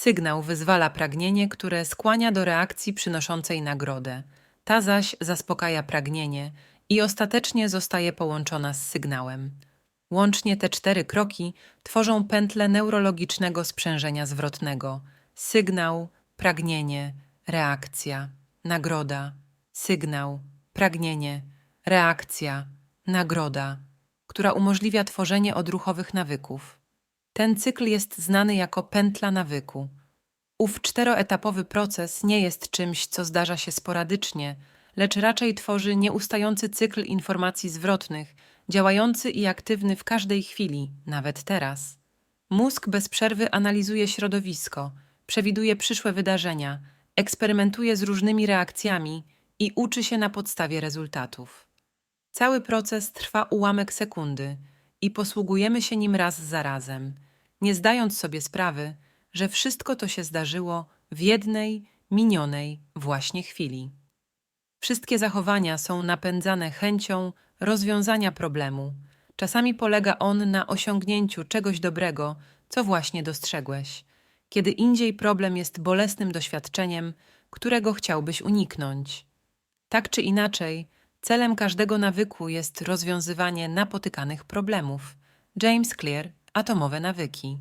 Sygnał wyzwala pragnienie, które skłania do reakcji przynoszącej nagrodę. Ta zaś zaspokaja pragnienie i ostatecznie zostaje połączona z sygnałem. Łącznie te cztery kroki tworzą pętlę neurologicznego sprzężenia zwrotnego. Sygnał, pragnienie, reakcja, nagroda, sygnał, pragnienie, reakcja, nagroda, która umożliwia tworzenie odruchowych nawyków. Ten cykl jest znany jako pętla nawyku. Ów czteroetapowy proces nie jest czymś, co zdarza się sporadycznie, lecz raczej tworzy nieustający cykl informacji zwrotnych, działający i aktywny w każdej chwili, nawet teraz. Mózg bez przerwy analizuje środowisko, przewiduje przyszłe wydarzenia, eksperymentuje z różnymi reakcjami i uczy się na podstawie rezultatów. Cały proces trwa ułamek sekundy i posługujemy się nim raz za razem, nie zdając sobie sprawy, że wszystko to się zdarzyło w jednej, minionej właśnie chwili. Wszystkie zachowania są napędzane chęcią rozwiązania problemu. Czasami polega on na osiągnięciu czegoś dobrego, co właśnie dostrzegłeś. Kiedy indziej problem jest bolesnym doświadczeniem, którego chciałbyś uniknąć. Tak czy inaczej, celem każdego nawyku jest rozwiązywanie napotykanych problemów. James Clear, Atomowe nawyki.